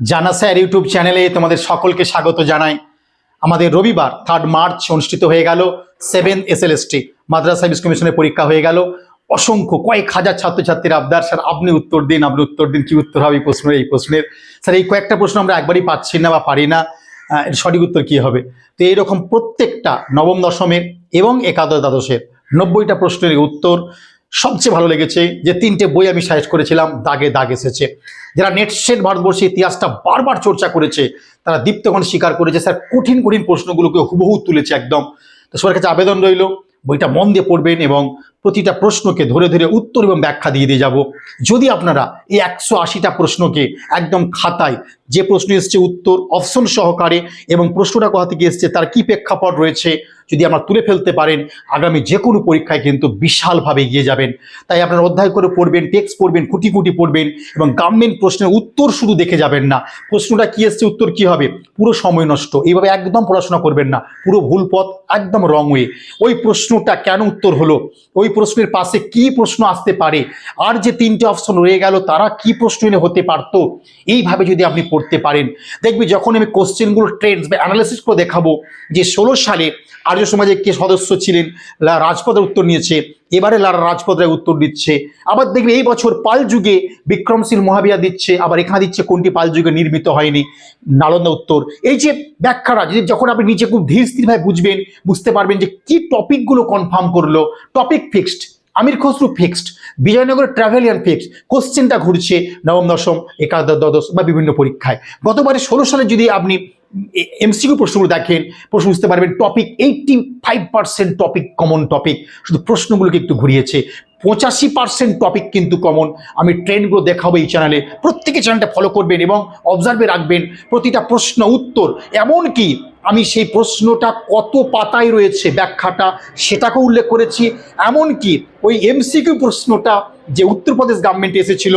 জানা sir YouTube চ্যানেলে তোমাদের সকলকে স্বাগত জানাই। আমাদের রবিবার থার্ড মার্চ অনুষ্ঠিত হয়ে গেল seven S L ST Madrasah service কমিশনের পরীক্ষা হয়ে গেল। অসংখ্য, কয়েক হাজার ছাত্রছাত্রীর আবদার। স্যার, আপনি উত্তর দিন, আপনি উত্তর দিন, কি উত্তর হবে এই প্রশ্নের এই প্রশ্নের? স্যার, এই কয়েকটা প্রশ্ন আমরা একবারই পাচ্ছি না বা পারি না। সঠিক উত্তর কি হবে? তো এইরকম প্রত্যেকটা নবম দশমের এবং একাদশ দ্বাদশের নব্বইটা প্রশ্নের উত্তর সবচেয়ে ভালো লেগেছে যে তিনটে বই আমি সাজেস্ট করেছিলাম, দাগে দাগ এসেছে। যারা নেটসেট ভারতবর্ষের ইতিহাসটা বারবার চর্চা করেছে, তারা দীপ্তগণ স্বীকার করেছে। স্যার, কঠিন কঠিন প্রশ্নগুলোকে হুবহু তুলেছে একদম। তো সবার কাছে আবেদন রইল, বইটা মন দিয়ে পড়বেন এবং প্রতিটা প্রশ্নকে ধরে ধরে উত্তর এবং ব্যাখ্যা দিয়ে দিয়ে যাব। যদি আপনারা এই একশো আশিটা প্রশ্নকে একদম খাতায় যে প্রশ্ন এসছে উত্তর অপশন সহকারে এবং প্রশ্নটা কোথা থেকে এসছে, তার কি প্রেক্ষাপট রয়েছে, যদি আমরা তুলে ফেলতে পারেন, আগামী যে কোনো পরীক্ষায় কিন্তু বিশালভাবে এগিয়ে যাবেন। তাই আপনারা অধ্যায় করে পড়বেন, টেক্সট পড়বেন কুটি কুটি পড়বেন এবং গার্মেন্ট প্রশ্নের উত্তর শুধু দেখে যাবেন না। প্রশ্নটা কি এসছে, উত্তর কি হবে? পুরো সময় নষ্ট। এইভাবে একদম পড়াশোনা করবেন না। পুরো ভুল পথ একদম রং ওয়ে ওই প্রশ্নটা কেন উত্তর হলো? ওই প্রশ্নের পাশে কি প্রশ্ন আসতে পারে? আর যে তিনটে অপশন রয়ে গেল, তারা কি প্রশ্ন এনে হতে পারত? এইভাবে যদি আপনি পড়তে পারেন। দেখবি যখন আমি কোশ্চেনগুলো ট্রেন্ডস বা অ্যানালিসিস করে দেখাবো, যে ষোলো সালে আর্য সমাজে কে সদস্য ছিলেন রাজপদের উত্তর নিয়েছে এবারে লারা রাজপদ রায় উত্তর দিচ্ছে। আবার দেখবে এই বছর পাল যুগে বিক্রমশীল মহাবিয়া দিচ্ছে, আবার এখানে দিচ্ছে কোনটি পাল যুগে নির্মিত হয়নি? নালন্দা উত্তর। এই যে ব্যাখ্যাটা, যদি যখন আপনি নিজে খুব ধীর স্থিরভাবে বুঝবেন, বুঝতে পারবেন যে কি টপিকগুলো কনফার্ম করল। Topic fixed Amir Khusrau fixed Vijayanagar Trevelyan fixed কোশ্চেনটা ঘুরছে নবম, দশম, একাদশ, দ্বাদশ বা বিভিন্ন পরীক্ষায়। গতবারে ষোলো সালে যদি আপনি এমসিকিউ প্রশ্নগুলো দেখেন। প্রশ্ন বুঝতে পারবেন topic eighty five percent topic common topic শুধু প্রশ্নগুলোকে একটু ঘুরিয়েছে। পঁচাশি পার্সেন্ট টপিক কিন্তু কমন আমি ট্রেন্ডগুলো দেখাবো এই চ্যানেলে প্রত্যেকে চ্যানেলটা ফলো করবেন এবং অবজার্ভে রাখবেন। প্রতিটা প্রশ্ন উত্তর। এমনকি আমি সেই প্রশ্নটা কত পাতায় রয়েছে ব্যাখ্যাটা, সেটাকেও উল্লেখ করেছি। এমনকি ওই এমসিকিউ প্রশ্নটা যে উত্তরপ্রদেশ গভর্নমেন্টে এসেছিল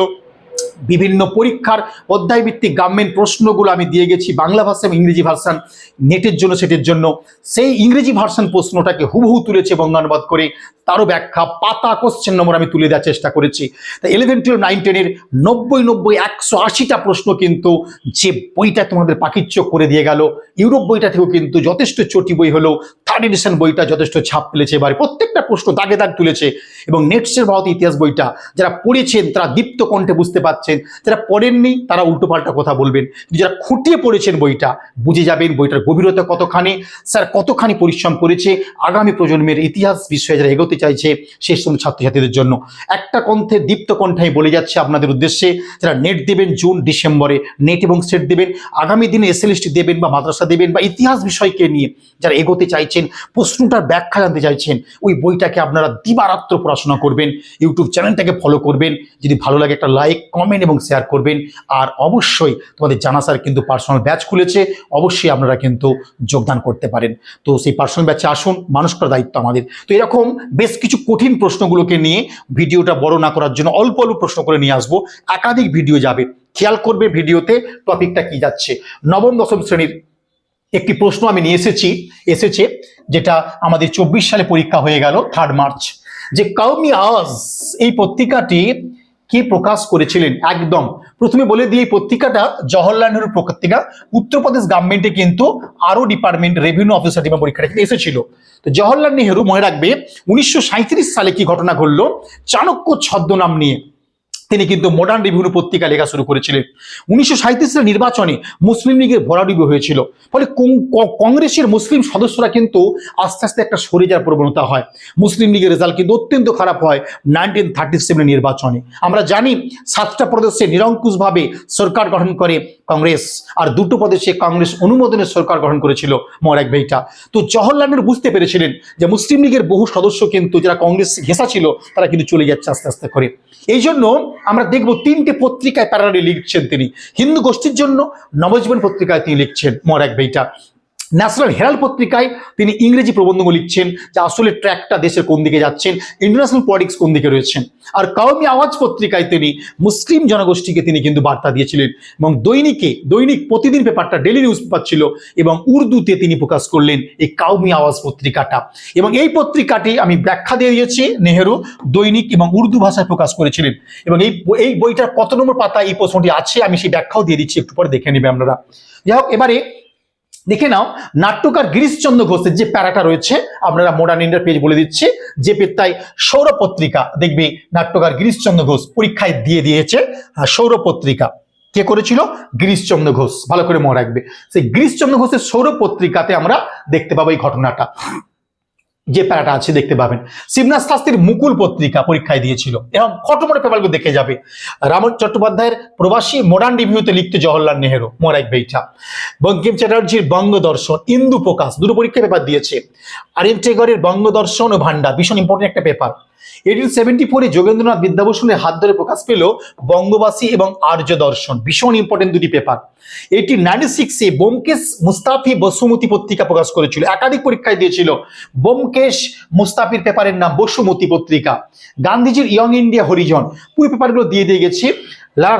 বিভিন্ন পরীক্ষার অধ্যায়ভিত্তিক গভর্নমেন্ট প্রশ্নগুলো আমি দিয়ে গেছি বাংলা ভাষা এবং ইংরেজি ভার্সান নেটের জন্য, সেটের জন্য। সেই ইংরেজি ভার্সান প্রশ্নটাকে হুবহু তুলেছে বঙ্গানুবাদ করে। তারও ব্যাখ্যা, পাতা কোশ্চেন নম্বর আমি তুলে দেওয়ার চেষ্টা করেছি। তা ইলেভেন টুয়েলভ নাইন টেনের নব্বই নব্বই, একশো আশিটা প্রশ্ন কিন্তু যে বইটা তোমাদের পাখির চোখ করে দিয়ে গেল। ইউরোপ বইটা থেকেও কিন্তু যথেষ্ট চটি বই হলো। থার্ড এডিশন বইটা যথেষ্ট ছাপ ফেলেছে এবারে। প্রত্যেকটা প্রশ্ন দাগে দাগ তুলেছে। এবং নেটসের ভারত ইতিহাস বইটা যারা পড়েছেন, তারা দীপ্ত কণ্ঠে বুঝতে পারছেন যারা পড়েননি তারা উল্টোপাল্টা কথা বলবেন। যারা খুঁটিয়ে পড়েছেন বইটা, বুঝে যাবেন বইটার গভীরতা কতখানি, স্যার কতখানি পরিশ্রম করেছে, আগামী প্রজন্মের ইতিহাস বিষয়ে যারা এগোতে চাইছে, সেই সময় ছাত্রছাত্রীদের জন্য। একটা কণ্ঠে দীপ্ত কণ্ঠে বলে যাচ্ছে আপনাদের উদ্দেশ্যে, যারা নেট দেবেন জুন, ডিসেম্বরে, নেট এবং সেট দেবেন, আগামী দিনে এসএলএসটি দেবেন বা মাদ্রাসা দেবেন বা ইতিহাস বিষয়কে নিয়ে যারা এগোতে চাইছেন, প্রশ্নটার ব্যাখ্যা জানতে চাইছেন, ওই বইটাকে আপনারা দিবারাত্র পড়াশোনা করবেন, ইউটিউব চ্যানেলটাকে ফলো করবেন, যদি ভালো লাগে একটা লাইক, কমেন্ট এবং শেয়ার করবেন। আর অবশ্যই তোমাদের জানা স্যার কিন্তু পার্সোনাল ব্যাচ খুলেছে, অবশ্যই আপনারা কিন্তু যোগদান করতে পারেন। তো সেই পার্সোনাল ব্যাচে আসুন মানুষ করার দায়িত্ব আমাদের। তো এরকম বেশ কিছু কঠিন প্রশ্নগুলোকে নিয়ে ভিডিওটা বড় না করার জন্য অল্প অল্প প্রশ্ন করে নিয়ে আসব। একাধিক ভিডিও যাবে। খেয়াল করবে ভিডিওতে টপিকটা কি যাচ্ছে। নবম, দশম শ্রেণির একটি প্রশ্ন আমি নিয়ে এসেছি, এসেছে যেটা আমাদের চব্বিশ সালে পরীক্ষা হয়ে গেল থার্ড মার্চ যে কাউমি আওয়াজ এই পত্রিকাটি কে প্রকাশ করেছিলেন? একদম। প্রথমে বলে দিই, এই পত্রিকাটা জওহরলাল নেহরু পত্রিকা। উত্তরপ্রদেশ গভর্নমেন্টে কিন্তু আরও ডিপার্টমেন্ট রেভিনিউ অফিসার ডিমা পরীক্ষাটা এসেছিল। তো জওহরলাল নেহরু মনে রাখবে, উনিশশো সাঁইত্রিশ সালে কি ঘটনা ঘটলো? চাণক্য ছদ্মনাম নিয়ে। তিনি কিন্তু মডার্ন রিভিউ পত্রিকা লেখা শুরু করেছিলেন। উনিশশো সালের নির্বাচনে মুসলিম লীগের ভরাডুবি হয়েছিল। ফলে কংগ্রেসের মুসলিম সদস্যরা কিন্তু আস্তে আস্তে একটা সরে যাওয়ার প্রবণতা হয়। মুসলিম লীগের রেজাল্ট কিন্তু অত্যন্ত খারাপ হয় নাইনটিন থার্টি সেভেনের নির্বাচনে। আমরা জানি সাতটা প্রদেশে নিরঙ্কুশভাবে সরকার গঠন করে কংগ্রেস। আর দুটো প্রদেশে কংগ্রেস অনুমোদনের সরকার গঠন করেছিল মরাক ভাইটা। তো জওহরলাল নেহরু বুঝতে পেরেছিলেন যে মুসলিম লীগের বহু সদস্য কিন্তু যারা কংগ্রেস ঘেঁষা ছিল, তারা কিন্তু চলে যাচ্ছে আস্তে আস্তে করে। এই জন্য আমরা দেখব তিনটে পত্রিকায় প্যারালি লিখছেন তিনি। হিন্দু গোষ্ঠীর জন্য নবজীবন পত্রিকায় তিনি লিখছেন মরাক ভাইটা। ন্যাশনাল হেরাল্ড পত্রিকায় তিনি ইংরেজি প্রবন্ধ লিখছেন, যে আসলে ট্র্যাকটা দেশের কোন দিকে যাচ্ছেন ইন্টারন্যাশনাল পলিটিক্স কোন দিকে রয়েছেন। আর কাউমি আওয়াজ পত্রিকায় তিনি মুসলিম জনগোষ্ঠীকে তিনি কিন্তু বার্তা দিয়েছিলেন এবং দৈনিকে, দৈনিক প্রতিদিন পেপারটা ডেলি নিউজ পেপার ছিল এবং উর্দুতে তিনি প্রকাশ করলেন এই কাউমি আওয়াজ পত্রিকাটা। এবং এই পত্রিকাটি আমি ব্যাখ্যা দিয়ে দিয়েছি, নেহেরু দৈনিক এবং উর্দু ভাষায় প্রকাশ করেছিলেন। এবং এই এই বইটার কত নম্বর পাতা এই প্রশ্নটি আছে, আমি সেই ব্যাখ্যাও দিয়ে দিচ্ছি, একটু পরে দেখে নেবে আপনারা। যাই হোক, এবারে দেখে নাও, নাট্যকার গিরিশচন্দ্র ঘোষের যে প্যারাটা রয়েছে, আপনারা মডার্ন ইন্ডিয়ার পেজ বলে দিচ্ছি, যে পেত্তায় সৌর পত্রিকা দেখবে নাট্যকার গিরিশচন্দ্র ঘোষ পরীক্ষায় দিয়ে দিয়েছে সৌর পত্রিকা কে করেছিল? গিরিশচন্দ্র ঘোষ। ভালো করে মনে রাখবে। সেই গিরিশচন্দ্র ঘোষের সৌর পত্রিকাতে আমরা দেখতে পাবো এই ঘটনাটা। যে প্যারাটা আছে দেখতে পাবেন। শিবনাথ শাস্ত্রীর মুকুল পত্রিকা পরীক্ষায় দিয়েছিল এবং ফটোমোটে পেপারগুলো দেখে যাবে। রামন চট্টোপাধ্যায়ের প্রবাসী মডার্ন রিভিউতে লিখতে জওহরলাল নেহেরু, মোরাইক বেইটা। বঙ্কিম চ্যাটার্জির বঙ্গদর্শন ইন্দু প্রকাশ, দুটো পরীক্ষা পেপার দিয়েছে। আর ইন্টেগরের বঙ্গ বঙ্গদর্শন ও ভান্ডার ভীষণ ইম্পর্টেন্ট একটা পেপার এইটিন সেভেন্টি ফোরে যোগেন্দ্রনাথ বিদ্যাভূষণের হাত ধরে প্রকাশ পেল বঙ্গবাসী এবং আর্য দর্শন। ভীষণ ইম্পর্টেন্ট দুটি পেপার এইটি নাইনটি সিক্সে বোমকেশ মুস্তাফি বসুমতি পত্রিকা প্রকাশ করেছিল। একাধিক পরীক্ষায় দিয়েছিল। বোমকেশ মুস্তাফির পেপারের নাম বসুমতি পত্রিকা। গান্ধীজির ইয়ং ইন্ডিয়া হরিজন পুরো পেপারগুলো দিয়ে দিয়ে গেছি।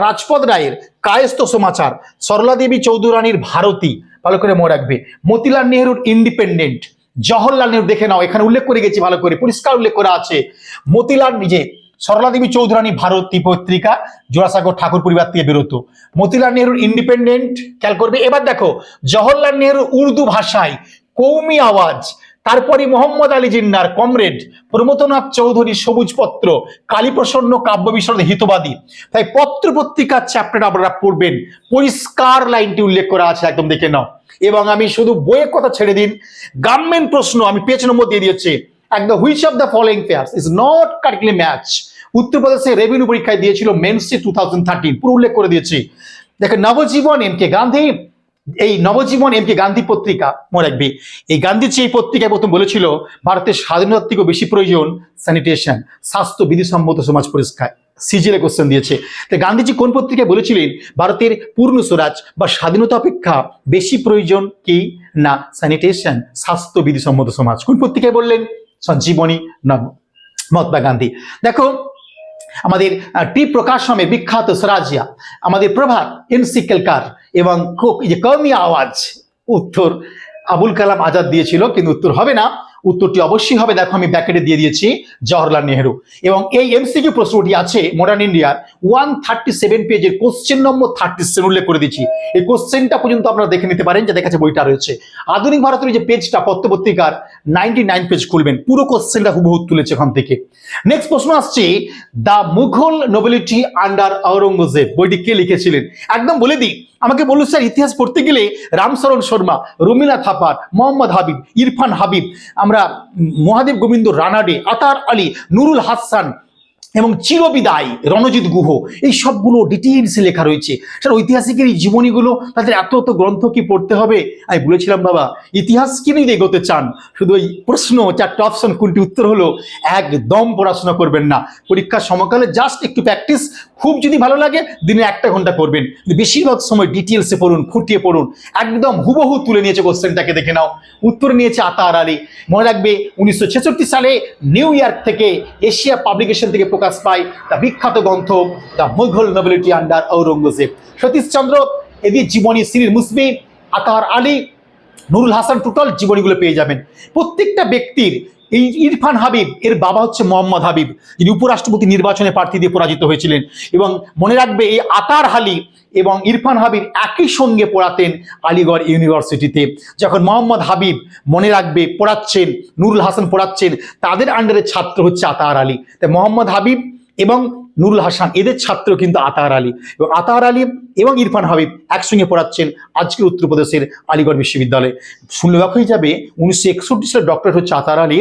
রাজপথ রায়ের কায়স্থ সমাচার। সরলা দেবী চৌধুরানীর ভারতী। ভালো করে মনে রাখবে। মতিলাল নেহরুর ইন্ডিপেন্ডেন্ট জওহরলাল নেহরু দেখে নাও, এখানে উল্লেখ করে গেছি ভালো করে, পরিষ্কার উল্লেখ করা আছে। মতিলাল নিজে সরলা দেবী চৌধুরানী ভারতী পত্রিকা জোড়াসাগর ঠাকুর পরিবার থেকে বেরোতো। মতিলাল নেহরুর ইন্ডিপেন্ডেন্ট খেয়াল করবে। এবার দেখো, জওহরলাল নেহরু উর্দু ভাষায় কৌমি আওয়াজ তারপরে মোহাম্মদ আলী জিন্নার কমরেড প্রমোদনাথ চৌধুরী সবুজ পত্র কালীপ্রসন্ন কাব্য বিশরদ হিতবাদী। তাই পত্র পত্রিকার চ্যাপ্টার আপনারা পড়বেন। পরিষ্কার লাইনটি উল্লেখ করা আছে, একদম দেখে নাও। এবং আমি শুধু বইয়ের কথা ছেড়ে দিন গার্মেন্ট প্রশ্ন আমি পেজ নম্বর দিয়ে দিয়েছি। একদম which of the following pairs is not correctly match উত্তরপ্রদেশে রেভিনিউ পরীক্ষায় দিয়েছিল মেন্সি টু থাউজেন্ড থার্টিন পুরো উল্লেখ করে দিয়েছি। দেখেন, নবজীবন এম কে গান্ধী এই নবজীবন এম কে গান্ধী পত্রিকা, মনে রাখবি, এই গান্ধীজি এই পত্রিকায় প্রথম বলেছিল, ভারতের স্বাধীনতার থেকেও বেশি প্রয়োজন স্যানিটেশন স্বাস্থ্য বিধিসম্মত সমাজ পরিষ্কার। সিজিএল কোশ্চেন দিয়েছে। তো গান্ধীজি কোন পত্রিকায় বলেছিলেন, ভারতের পূর্ণ স্বরাজ বা স্বাধীনতা অপেক্ষা বেশি প্রয়োজন কি না স্যানিটেশন স্বাস্থ্য বিধিসম্মত সমাজ? কোন পত্রিকায় বললেন? সঞ্জীবনী নব, মহাত্মা গান্ধী। দেখো, আমাদের টি প্রকাশমের বিখ্যাত স্বরাজিয়া আমাদের প্রভাত এনসিকেলকার এবং এই যে কর্মী আওয়াজ, উত্তর আবুল কালাম আজাদ দিয়েছিল, কিন্তু উত্তর হবে না। উত্তরটি অবশ্যই হবে, দেখো আমি ব্যাকেটে দিয়ে দিয়েছি, জওহরলাল নেহরু। এবং এই এমসিকিউ প্রশ্নটি আছে মডার্ন ইন্ডিয়ার ওয়ান থার্টি সেভেন পেজের কোশ্চেন নম্বর থার্টি সেভেন উল্লেখ করে দিচ্ছি এই কোশ্চেনটা পর্যন্ত আপনারা দেখে নিতে পারেন, যে দেখাচ্ছে বইটা রয়েছে। আধুনিক ভারতের যে পেজটা পত্র পত্রিকার নাইনটি নাইন পেজ খুলবেন, পুরো কোশ্চেনটা হুবহু তুলেছে ওখান থেকে। নেক্সট প্রশ্ন আসছে the Mughal nobility under Aurangzeb বইটি কে লিখেছিলেন? একদম বলে দিই আমাকে বলুন স্যার, ইতিহাস পড়তে গেলে রামচরণ শর্মা রুমিলা থাপার, মোহাম্মদ হাবিব, ইরফান হাবিব, আমরা মহাদেব গোবিন্দ রানাডে, আতার আলী, নুরুল হাসান এবং চিরবিদায় রণজিৎ গুহ, এই সবগুলো ডিটেলসে লেখা রয়েছে। স্যার, ঐতিহাসিকের এই জীবনীগুলো তাদের এত এত গ্রন্থ কি পড়তে হবে? আমি বলেছিলাম, বাবা, ইতিহাস কি নিয়ে এগোতে চান? শুধু ওই প্রশ্ন, চারটে অপশন কোনটি উত্তর হলো? একদম পড়াশোনা করবেন না। পরীক্ষার সমকালে জাস্ট একটু প্র্যাকটিস খুব যদি ভালো লাগে, দিনে একটা ঘণ্টা করবেন বেশিরভাগ সময় ডিটেলসে পড়ুন, খুঁটিয়ে পড়ুন। একদম হুবহু তুলে নিয়েছে কোশ্চেনটাকে দেখে নাও। উত্তর নিয়েছে আতার আলী। মনে রাখবে, উনিশশো ছেষট্টি সালে নিউ ইয়র্ক থেকে এশিয়া পাবলিকেশন থেকে প্রকাশ পায় তা বিখ্যাত গ্রন্থ the Mughal nobility under Aurangzeb. Satishchandra এদের জীবনী সিরির মুসমি আতাহার আলী, নুরুল হাসান টোটাল জীবনীগুলো পেয়ে যাবেন। প্রত্যেকটা ব্যক্তির এই ইরফান হাবিব, এর বাবা হচ্ছে মোহাম্মদ হাবিব। যিনি উপরাষ্ট্রপতি নির্বাচনে প্রার্থী দিয়ে পরাজিত হয়েছিলেন। এবং মনে রাখবে, এই আতার হালি এবং ইরফান হাবিব একই সঙ্গে পড়াতেন আলিগড় ইউনিভার্সিটিতে। যখন মোহাম্মদ হাবিব মনে রাখবে, পড়াচ্ছেন, নুরুল হাসান পড়াচ্ছেন, তাদের আন্ডারে ছাত্র হচ্ছে আতার আলী। তাই মোহাম্মদ হাবিব এবং নুরুল হাসান, এদের ছাত্র কিন্তু আতার আলী। এবং আতার আলী এবং ইরফান হাবিব একসঙ্গে পড়াচ্ছেন আজকের উত্তরপ্রদেশের আলিগড় বিশ্ববিদ্যালয়ে। শুনলে হয়ে যাবে, উনিশশো একষট্টি সালে ডক্টরেট হচ্ছে আতার আলী।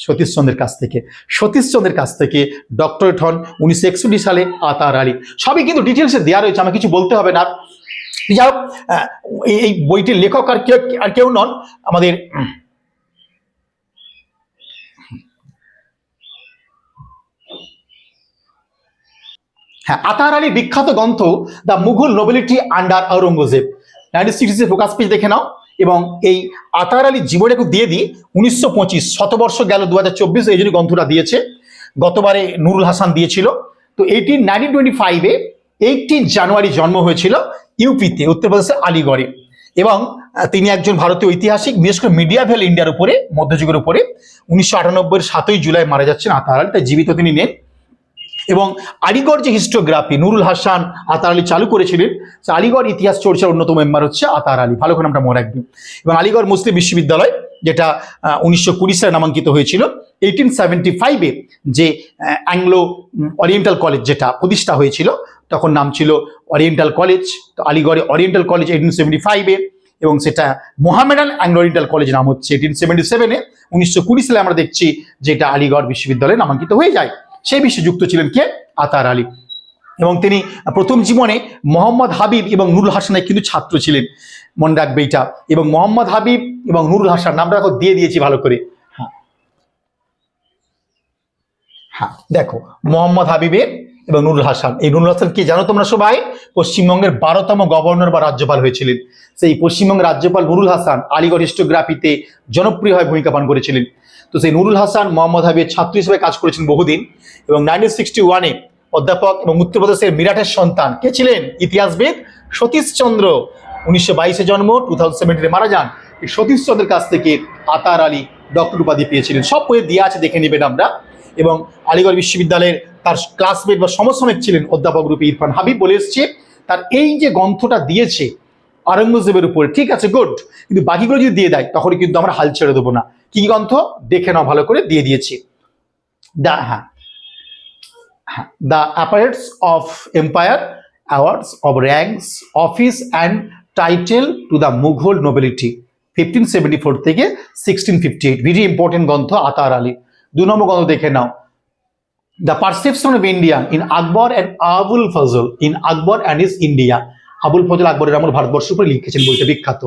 সতীশচন্দ্রের কাছ থেকে। সতীশচন্দ্রের কাছ থেকে ডক্টরেট হন উনিশশো একষট্টি সালে আতার আলী। সবই কিন্তু ডিটেলসে দেওয়া রয়েছে আমার কিছু বলতে হবে না। যাই হোক এই- বইটির লেখক আর কেউ আর কেউ নন, আমাদের হ্যাঁ আতার আলী বিখ্যাত গ্রন্থ the Mughal nobility under Aurangzeb. Nineteen সিক্সটিসে focus page দেখে নাও। এবং এই আতার আলীর জীবনে দিয়ে দিই। উনিশশো পঁচিশ শতবর্ষ গেল দু হাজার চব্বিশ এই জন্য গ্রন্থটা দিয়েছে। গতবারে নুরুল হাসান দিয়েছিল। তো এইটিন নাইনটিন টোয়েন্টি ফাইভে এইটিন জানুয়ারি জন্ম হয়েছিল ইউপিতে উত্তরপ্রদেশের আলিগড়ে। এবং তিনি একজন ভারতীয় ঐতিহাসিক, বিশেষ করে মিডিয়াভেল ইন্ডিয়ার উপরে, মধ্যযুগের উপরে, উনিশশো আটানব্বই সাতই জুলাই মারা যাচ্ছেন আতার আলী। তাই জীবিত তিনি নেন এবং আলিগড় যে হিস্টোগ্রাফি নুরুল হাসান আতার আলী চালু করেছিলেন আলিগড় ইতিহাস চর্চার অন্যতম মেম্বার হচ্ছে আতার আলী। ভালো করে আমরা মনে রাখবেন। এবং আলিগড় মুসলিম বিশ্ববিদ্যালয়, যেটা উনিশশো কুড়ি সালে নামাঙ্কিত হয়েছিল এইটিন সেভেন্টি ফাইভে যে অ্যাংলো অরিয়েন্টাল কলেজ যেটা প্রতিষ্ঠা হয়েছিল, তখন নাম ছিল ওরিয়েন্টাল কলেজ তো আলিগড়ে ওরিয়েন্টাল কলেজ এইটিন সেভেন্টি ফাইভে এবং সেটা মোহামেডান অ্যাংলো ওরিয়েন্টাল কলেজ নাম হচ্ছে। এইটিন সেভেন্টি সেভেনে উনিশশো কুড়ি সালে আমরা দেখছি যেটা আলিগড় বিশ্ববিদ্যালয়ে নামাঙ্কিত হয়ে যায়। সেই বিশ্বে যুক্ত ছিলেন কে? আতার আলী। এবং তিনি প্রথম জীবনে মোহাম্মদ হাবিব এবং নুরুল হাসানের কিন্তু ছাত্র ছিলেন। মনে রাখবে এটা। এবং মোহাম্মদ হাবিব এবং নুরুল হাসান নামটা দেখো দিয়ে দিয়েছি ভালো করে। হ্যাঁ। হ্যাঁ দেখো, মোহাম্মদ হাবিবের এবং নুরুল হাসান। এই নুরুল হাসান কি জানো তোমরা সবাই? পশ্চিমবঙ্গের বারোতম গভর্নর বা রাজ্যপাল হয়েছিলেন। সেই পশ্চিমবঙ্গের রাজ্যপাল নুরুল হাসান আলিগড় হিস্টোগ্রাফিতে জনপ্রিয় জনপ্রিয়ভাবে ভূমিকা পালন করেছিলেন। তো সেই নুরুল হাসান, মোহাম্মদ হাবিবের ছাত্র হিসেবে কাজ করেছেন বহুদিন এবং নাইনটিন সিক্সটি ওয়ানে অধ্যাপক এবং উত্তরপ্রদেশের মিরাটের সন্তান। কে ছিলেন? ইতিহাসবিদ সতীশচন্দ্র উনিশশো বাইশে জন্ম টু থাউজেন্ড সেভেন্টিনে মারা যান। এই সতীশচন্দ্রের কাছ থেকে আতার আলী ডক্টর উপাধি পেয়েছিলেন। সব বইয়ে দেওয়া আছে, দেখে নেবেন আমরা। এবং আলিগড় বিশ্ববিদ্যালয়ের তার ক্লাসমেট বা সমসাময়িক ছিলেন অধ্যাপক রূপে ইরফান হাবিব বলে এসছে। তার এই যে গ্রন্থটা দিয়েছে, আরঙ্গজেবের উপরে, ঠিক আছে গুড কিন্তু বাকিগুলো যদি দিয়ে দেয় তখন কিন্তু আমরা হাল ছেড়ে দেবো না। কি গ্রন্থ? দেখে নাও, ভালো করে দিয়ে দিয়েছি। দা হ্যাঁ। The apparatus of empire awards empire awards of ranks office and title to the mughal nobility 1574 থেকে 1658 ভেরি ইম্পর্টেন্ট গ্রন্থ, আতার আলী। দু নম্বর গ্রন্থ দেখে নাও। The perception of India in Akbar and Abul Fazl in Akbar and his India Abul Fazl আকবরের আমার ভারতবর্ষের উপরে লিখেছেন বইটা, বিখ্যাত।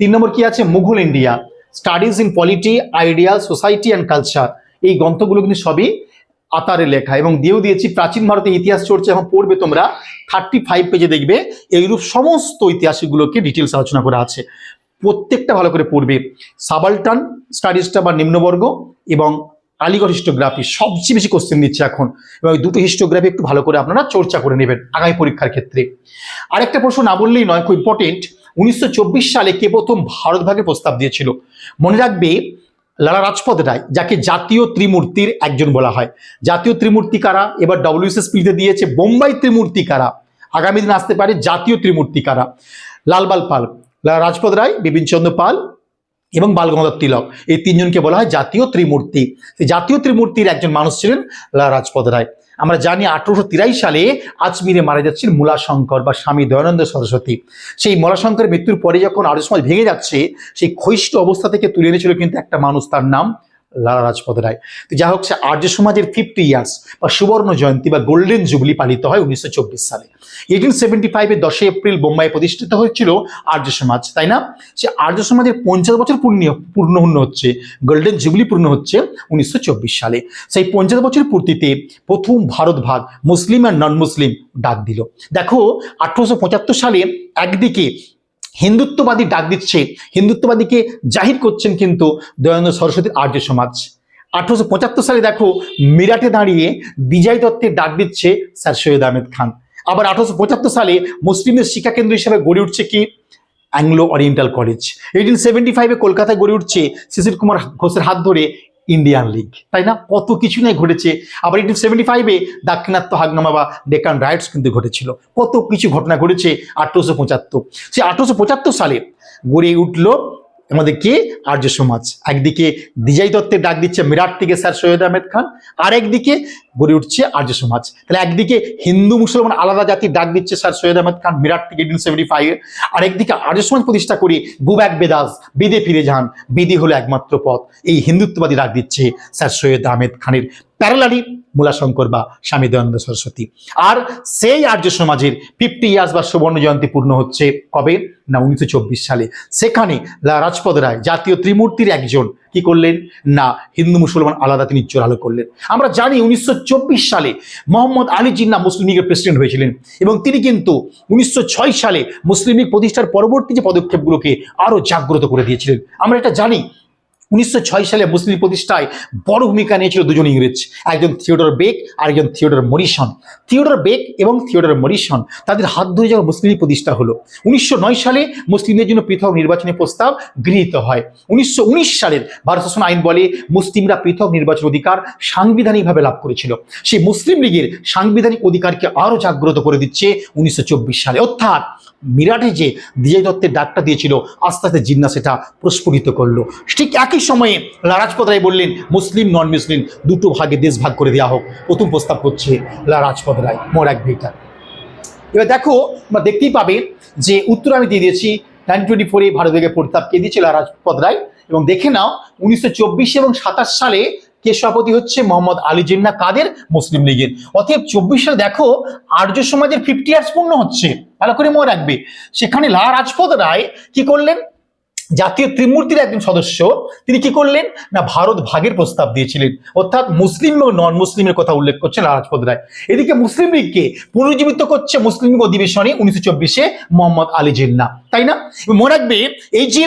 তিন নম্বর কি আছে? Mughal India studies in polity idea society and culture এই গ্রন্থগুলো কিন্তু সবই আতারে লেখা এবং দিয়েও দিয়েছি। প্রাচীন ভারতের ইতিহাস চর্চা এখন পড়বে তোমরা। থার্টি ফাইভ পেজে দেখবে, এইরূপ সমস্ত ঐতিহাসিকগুলোকে ডিটেলস আলোচনা করা আছে। প্রত্যেকটা ভালো করে পড়বে। সাবাল্টান স্টাডিজটা বা নিম্নবর্গ এবং আলিগড় হিস্টোগ্রাফি সবচেয়ে বেশি কোশ্চেন দিচ্ছে এখন। এবং দুটো হিস্টোগ্রাফি একটু ভালো করে আপনারা চর্চা করে নেবেন আগামী পরীক্ষার ক্ষেত্রে। আরেকটা প্রশ্ন না বললেই নয়, খুব ইম্পর্টেন্ট উনিশশো চব্বিশ সালে কে প্রথম ভারত ভাগের প্রস্তাব দিয়েছিল। মনে রাখবে, লালা রাজপথ রায়, যাকে জাতীয় ত্রিমূর্তির একজন বলা হয়। জাতীয় ত্রিমূর্তি কারা? এবার ডব্লিউএসএসপিতে দিয়েছে, বোম্বাই ত্রিমূর্তি কারা? আগামী দিন আসতে পারে জাতীয় ত্রিমূর্তি কারা? লালবাল পাল, লালা রাজপথ রায়, বিপিনচন্দ্র পাল এবং বালগঙ্গাধর তিলক। এই তিনজনকে বলা হয় জাতীয় ত্রিমূর্তি। জাতীয় ত্রিমূর্তির একজন মানুষ ছিলেন লালা রাজপথ রায়। আমরা জানি আঠারোশো তিরাশি সালে আজমিরে মারা যাচ্ছেন মূলাশঙ্কর বা স্বামী দয়ানন্দ সরস্বতী। সেই মূলাশঙ্কর মৃত্যুর পরে যখন আর্য সমাজ ভেঙে যাচ্ছে, সেই ক্ষয়িষ্ঠ অবস্থা থেকে তুলে এনেছিল কিন্তু একটা মানুষ, তার নাম লালা রাজপথ রায় তো যা হোক, সে আর্য সমাজের ফিফটি ইয়ার্স বা সুবর্ণ জয়ন্তী বা গোল্ডেন জুবলি পালিত হয় উনিশশো চব্বিশ সালে। এইটিন সেভেন্টি ফাইভে দশই এপ্রিল বোম্বাই প্রতিষ্ঠিত হয়েছিল আর্য সমাজ, তাই না? সে আর্য সমাজের পঞ্চাশ বছর পূর্ণ পূর্ণ পূর্ণ হচ্ছে গোল্ডেন জুবলি পূর্ণ হচ্ছে উনিশশো চব্বিশ সালে। সেই পঞ্চাশ বছর পূর্তিতে প্রথম ভারত ভাগ মুসলিম আর নন মুসলিম ডাক দিল। দেখো, আঠারোশো পঁচাত্তর সালে একদিকে হিন্দুত্ববাদী ডাক দিচ্ছে, হিন্দুত্ববাদীকে জাহির করছেন কিন্তু দয়ানন্দ সরস্বতীর আর্য সমাজ। আঠারোশো পঁচাত্তর সালে দেখো, মিরাটে দাঁড়িয়ে বিজয় দত্তের ডাক দিচ্ছে স্যার সৈয়দ আহমেদ খান। আবার আঠারোশো পঁচাত্তর সালে মুসলিমদের শিক্ষা কেন্দ্র হিসেবে গড়ে উঠছে কি? Anglo oriental college. Eighteen seventy ফাইভে কলকাতায় গড়ে উঠছে শিশির কুমার ঘোষের হাত ধরে ইন্ডিয়ান লিগ তাই না? কত কিছু নেই ঘটেছে। আবার এইটিন সেভেন্টি ফাইভে দাক্ষিণাত্য হাগনামা বা ডেকান রাইটস কিন্তু ঘটেছিল। কত কিছু ঘটনা ঘটেছে আঠারোশো পঁচাত্তর। সেই আঠারোশো পঁচাত্তর সালে গড়ে উঠল আমাদের কে? আর্য সমাজ। একদিকে দিজাই দত্তের ডাক দিচ্ছে মিরাট থেকে স্যার সৈয়দ আহমেদ খান, আর একদিকে গড়ে উঠছে আর্য সমাজ। তাহলে একদিকে হিন্দু মুসলমান আলাদা জাতির ডাক দিচ্ছে স্যার সৈয়দ আহমেদ খান, মিরাট থেকে এইটিন সেভেন্টি ফাইভ আর একদিকে আর্য সমাজ প্রতিষ্ঠা করে গো ব্যাক বেদাস, বিদে ফিরে যান বিধি হলো একমাত্র পথ। এই হিন্দুত্ববাদী ডাক দিচ্ছে স্যার সৈয়দ আহমেদ খানের প্যারালালি মূলাশঙ্কর বা স্বামী দয়ানন্দ সরস্বতী। আর সেই আর্য সমাজের ফিফটি ইয়ার্স বা সুবর্ণ জয়ন্তী পূর্ণ হচ্ছে কবে? না, উনিশশো সালে। সেখানে রাজপদ রায়, জাতীয় ত্রিমূর্তির একজন কি করলেন? না, হিন্দু মুসলমান আলাদা তিনি জোরালো করলেন। আমরা জানি উনিশশো চব্বিশ সালে মোহাম্মদ আলী জিন্না মুসলিম লীগের প্রেসিডেন্ট হয়েছিলেন এবং তিনি কিন্তু উনিশশো ছয় সালে মুসলিম লীগ প্রতিষ্ঠার পরবর্তী যে পদক্ষেপগুলোকে আরও জাগ্রত করে দিয়েছিলেন। আমরা এটা জানি উনিশশো ছয় সালে মুসলিম প্রতিষ্ঠায় বড় ভূমিকা নিয়েছিল দুজন ইংরেজ, একজন থিওডর বেক আর একজন থিওডর মরিসন। থিওডর বেক এবং থিওডর মরিসন তাদের হাত ধরে যখন মুসলিম প্রতিষ্ঠা হলো। উনিশশো নয় সালে মুসলিমদের জন্য পৃথক নির্বাচনী প্রস্তাব গৃহীত হয়। উনিশশো উনিশ সালের ভারত শাসন আইন বলে মুসলিমরা পৃথক নির্বাচন অধিকার সাংবিধানিকভাবে লাভ করেছিল। সেই মুসলিম লীগের সাংবিধানিক অধিকারকে আরও জাগ্রত করে দিচ্ছে উনিশশো চব্বিশ সালে। অর্থাৎ মিরাটে যে বিজয় দত্তের ডাকটা দিয়েছিল, আস্তে আস্তে জিন্না সেটা প্রস্ফুটিত করল। ঠিক একই সময়ে লা রাজপথ রায় বললেন, মুসলিম নন মুসলিম দুটো ভাগে দেশ ভাগ করে দেওয়া হোক। প্রথম প্রস্তাব করছে লা রাজপথ রায় মোর এক ভিটা এবার দেখো তোমরা দেখতেই পাবে যে উত্তর আমি দিয়ে দিয়েছি নাইন টোয়েন্টি ফোরে ভারত থেকে প্রস্তাব কে দিয়েছিল লা রাজপথ রায় এবং দেখে নাও, উনিশশো চব্বিশ এবং সাতাশ সালে কে সভাপতি হচ্ছে মোহাম্মদ আলী জিন্না কাদের মুসলিম লীগের। অতএব চব্বিশ সালে দেখো আর্য সমাজের ফিফটি ইয়ার্স পূর্ণ হচ্ছে, ভালো করে মনে রাখবে। সেখানে লা রাজপথ রায় কি করলেন? জাতীয় ত্রিমূর্তির একজন সদস্য, তিনি কি করলেন? না, ভারত ভাগের প্রস্তাব দিয়েছিলেন। অর্থাৎ মুসলিম এবং নন মুসলিমের কথা উল্লেখ করছেন রাজপথ রায়। এদিকে মুসলিম লীগকে পুনর্জীবিত করছে মুসলিম লীগ অধিবেশনে উনিশশো চব্বিশে মোহাম্মদ আলী জিন্না। তাই না? মনে রাখবে, এই যে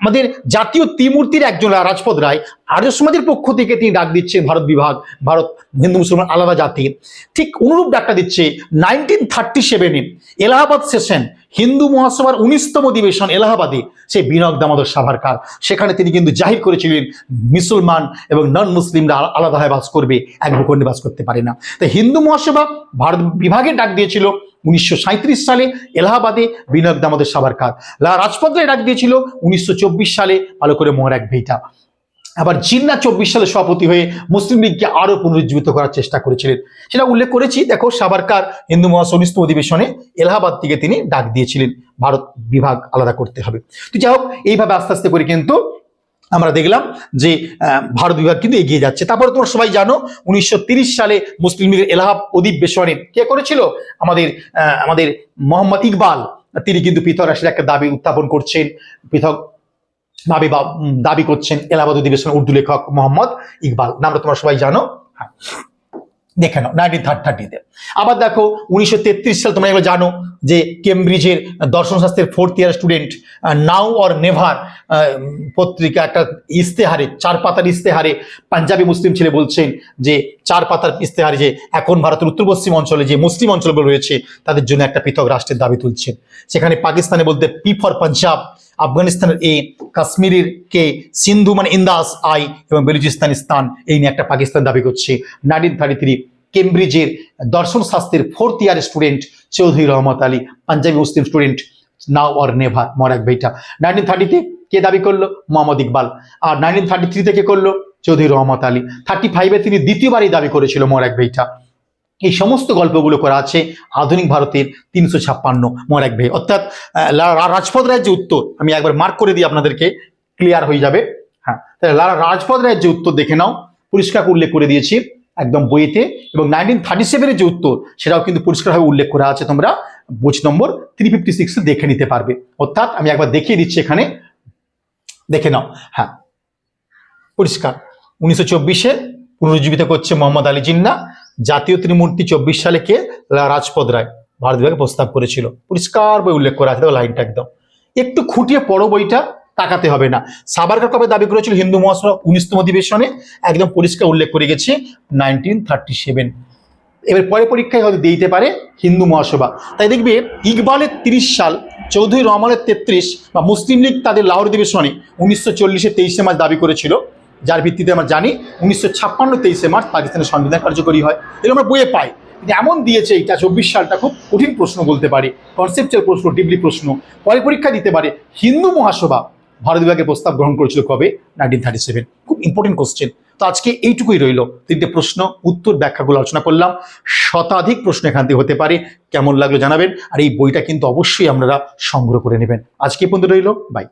আমাদের জাতীয় ত্রিমূর্তির একজন রাজপথ রায় আর্য সমাজের পক্ষ থেকে তিনি ডাক দিচ্ছেন ভারত বিভাগ, ভারত হিন্দু মুসলমান আলাদা জাতির। ঠিক অনুরূপ ডাকটা দিচ্ছে নাইনটিন থার্টি সেভেনে এলাহাবাদ সেশন হিন্দু মহাসভার উনিশতম অধিবেশন এলাহাবাদে, সেই বিনক দামোদর সাভারকার সেখানে তিনি কিন্তু জাহির করেছিলেন, মুসলমান এবং নন মুসলিমরা আলা- আলাদাভাবে বাস করবে, এক ভূখণ্ডে বাস করতে পারে না। তাই হিন্দু মহাসভা ভারত বিভাগে ডাক দিয়েছিল উনিশশো সাঁইত্রিশ সালে এলাহাবাদে বিনক দামোদর সাভারকার লা রাজপথ ডাক দিয়েছিল উনিশশো চব্বিশ সালে, ভালো করে মোহর এক ভেইটা আবার জিন্না চব্বিশ সালে সভাপতি হয়ে মুসলিম লীগকে আরও পুনরুজ্জীবিত করার চেষ্টা করেছিলেন। সেটা উল্লেখ করেছি, দেখো, সাবারকার হিন্দু মহাসনিস্থ অধিবেশনে এলাহাবাদ থেকে তিনি ডাক দিয়েছিলেন, ভারত বিভাগ আলাদা করতে হবে। তো যাই হোক, এইভাবে আস্তে আস্তে করে কিন্তু আমরা দেখলাম যে ভারত বিভাগ কিন্তু এগিয়ে যাচ্ছে। তারপরে তোমরা সবাই জানো, উনিশশো সালে মুসলিম লীগের এলাহাব অধিবেশনে কে করেছিল? আমাদের আমাদের মোহাম্মদ ইকবাল। তিনি কিন্তু পৃথক রাষ্ট্রের একটা দাবি উত্থাপন করছেন। পৃথক দাবি বা দাবি করছেন এলাহাবাদ অধিবেশন উর্দু লেখক মোহাম্মদ ইকবাল। নামটা তোমরা সবাই জানো। হ্যাঁ। দেখে নাও নাইনটিন থার্ড থার্টিতে আবার দেখো, উনিশশো তেত্রিশ সাল তোমরা এগুলো জানো যে কেমব্রিজের দর্শনশাস্ত্রের fourth year student now or never পত্রিকা একটা ইস্তেহারে চার পাতার ইস্তেহারে পাঞ্জাবি মুসলিম ছেলে বলছেন যে চার পাতার ইস্তেহারে যে এখন ভারতের উত্তর পশ্চিম অঞ্চলে যে মুসলিম অঞ্চলগুলো রয়েছে, তাদের জন্য একটা পৃথক রাষ্ট্রের দাবি তুলছেন। সেখানে পাকিস্তানে বলতে পি ফর পাঞ্জাব আফগানিস্তানের এ কাশ্মীরের কে সিন্ধু মানে ইন্দাস আই এবং বেলুচিস্তান স্থান এই নিয়ে একটা পাকিস্তান দাবি করছে। নাইনটিন থার্টি থ্রি কেমব্রিজের দর্শন শাস্ত্রের fourth year student Chaudhary Rahmat Ali, Punjabi Muslim student now or never মরাক বেইটা নাইনটিন থার্টিতে কে দাবি করল? মোহাম্মদ ইকবাল। আর নাইনটিন থার্টি থ্রি থেকে করল? চৌধুরী রহমত আলী। থার্টি ফাইভে তিনি দ্বিতীয়বারই দাবি করেছিল মরাক বেইটা এই সমস্ত গল্পগুলো করা আছে আধুনিক ভারতের তিনশো ছাপ্পান্ন মরাক ভে অর্থাৎ রাজপথ রায়ের যে উত্তর, আমি একবার মার্ক করে দিই আপনাদেরকে ক্লিয়ার হয়ে যাবে। হ্যাঁ তাহলে লা- রাজপথ রায়ের যে উত্তর দেখে নাও, পরিষ্কার উল্লেখ করে দিয়েছি একদম বইতে, এবং নাইনটিন থার্টি সেভেনের যে উত্তর, সেটাও কিন্তু পরিষ্কারভাবে উল্লেখ করা আছে তোমরা বুঝ নম্বর থ্রি ফিফটি সিক্সে দেখে নিতে পারবে। অর্থাৎ, আমি একবার দেখিয়ে দিচ্ছি এখানে, দেখে নাও হ্যাঁ। পরিষ্কার, উনিশশো চব্বিশে পুনরুজ্জীবিত করছে মোহাম্মদ আলী জিন্না জাতীয় ত্রিমূর্তি চব্বিশ সালে কে? রাজপথ রায়, ভারত বিভাগে প্রস্তাব করেছিল। পরিষ্কার বই উল্লেখ করা আছে লাইনটা একদম। একটু খুঁটিয়ে পড়ো বইটা, তাকাতে হবে না। সাবারকার কবে দাবি করেছিল হিন্দু মহাসভা উনিশতম অধিবেশনে? একদম পরিষ্কার উল্লেখ করে গেছি নাইনটিন থার্টি সেভেন এবার পরে পরীক্ষায় হয়তো দিতে পারে হিন্দু মহাসভা। তাই দেখবে, ইকবালের তিরিশ সাল, চৌধুরী রহমানের তেত্রিশ বা মুসলিম লীগ তাদের লাহোর অধিবেশনে উনিশশো চল্লিশে তেইশে মাস দাবি করেছিল। যার ভিত্তিতে আমরা জানি উনিশশো ছাপ্পান্ন তেইশে মার্চ পাকিস্তানের সংবিধান কার্যকরী হয়। এগুলো আমরা বইয়ে পাই। কিন্তু এমন দিয়েছে এটা চব্বিশ সালটা খুব কঠিন প্রশ্ন বলতে পারি। কনসেপচুয়াল প্রশ্ন, ডিপলি প্রশ্ন। পরে পরীক্ষা দিতে পারে। হিন্দু মহাসভা ভারত বিভাগের প্রস্তাব গ্রহণ করেছিল কবে? Nineteen thirty seven. খুব ইম্পর্টেন্ট কোশ্চেন তো আজকে এইটুকুই রইল। তিনটে প্রশ্ন, উত্তর ব্যাখ্যাগুলো আলোচনা করলাম। শতাধিক প্রশ্ন এখান থেকে হতে পারে। কেমন লাগল জানাবেন। আর এই বইটা কিন্তু অবশ্যই আপনারা সংগ্রহ করে নেবেন। আজকে পর্যন্ত রইল। বাই